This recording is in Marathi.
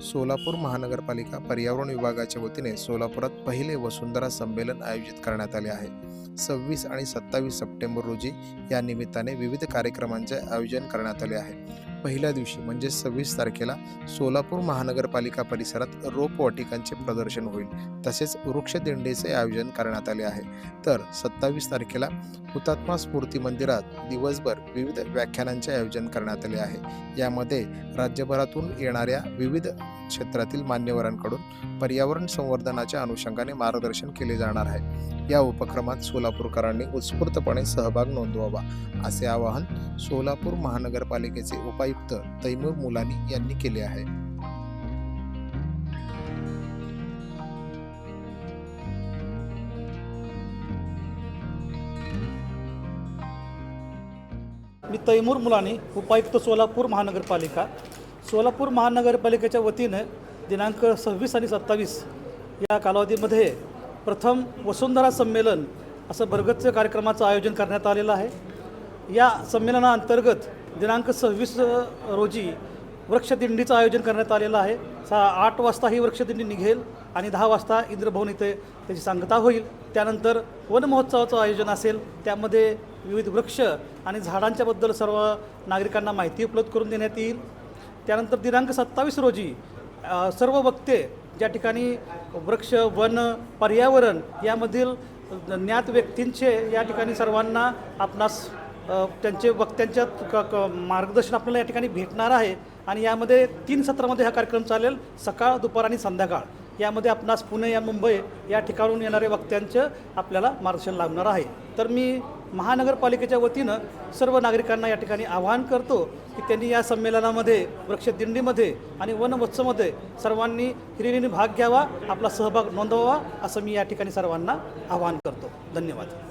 सोलापूर महानगरपालिका पर्यावरण विभागाच्या वतीने सोलापुरात पहिले वसुंधरा संमेलन आयोजित करण्यात आले आहे. सव्वीस आणि सत्तावीस सप्टेंबर रोजी या निमित्ताने विविध कार्यक्रमांचे आयोजन करण्यात आले आहे. पहिल्या दिवशी म्हणजे सव्वीस तारखेला सोलापूर महानगरपालिका परिसरात रोपवाटिकांचे प्रदर्शन होईल. तसेच वृक्षदिंडीचे आयोजन करण्यात आले आहे. तर सत्तावीस तारखेला हुतात्मा स्मृती मंदिरात दिवसभर विविध व्याख्यानांचे आयोजन करण्यात आले आहे. यामध्ये राज्यभरातून येणाऱ्या विविध क्षेत्रातील मान्यवरांकडून पर्यावरण संवर्धनाच्या अनुषंगाने मार्गदर्शन केले जाणार आहे. या उपक्रमात सोलापूरकरांनी उत्स्फूर्तपणे सहभाग नोंदवावा असे आवाहन सोलापूर महानगरपालिकेचे उपायुक्त तैमूर मुलानी यांनी केले आहे. मी तैमूर मुलानी उपायुक्त सोलापूर महानगरपालिका सोलापूर महानगरपालिकेच्या वतीनं दिनांक सव्वीस आणि सत्तावीस या कालावधीमध्ये प्रथम वसुंधरा संमेलन असं भरगतचं कार्यक्रमाचं आयोजन करण्यात आलेलं आहे. या संमेलनाअंतर्गत दिनांक सव्वीस रोजी वृक्षदिंडीचं आयोजन करण्यात आलेलं आहे. सा आठ वाजता ही वृक्षदिंडी निघेल आणि दहा वाजता इंद्रभवन इथे त्याची सांगता होईल. त्यानंतर वन महोत्सवाचं आयोजन असेल. त्यामध्ये विविध वृक्ष आणि झाडांच्याबद्दल सर्व नागरिकांना माहिती उपलब्ध करून देण्यात येईल. त्यानंतर दिनांक सत्तावीस रोजी सर्व वक्ते ज्या ठिकाणी वृक्ष वन पर्यावरण यामधील ज्ञात व्यक्तींचे या ठिकाणी सर्वांना आपणास त्यांचे वक्त्यांच्या क क मार्गदर्शन आपल्याला या ठिकाणी भेटणार आहे. आणि यामध्ये तीन सत्रामध्ये हा कार्यक्रम चालेल सकाळ दुपार आणि संध्याकाळ. यामध्ये आपणास पुणे या मुंबई या ठिकाणून येणाऱ्या वक्त्यांचं आपल्याला मार्गदर्शन लाभणार आहे. तर मी महानगरपालिकेच्या वतीनं सर्व नागरिकांना या ठिकाणी आवाहन करतो की त्यांनी या संमेलनामध्ये वृक्षदिंडीमध्ये आणि वन महोत्सवमध्ये सर्वांनी हिरिरीने भाग घ्यावा आपला सहभाग नोंदवावा असं मी या ठिकाणी सर्वांना आवाहन करतो. धन्यवाद.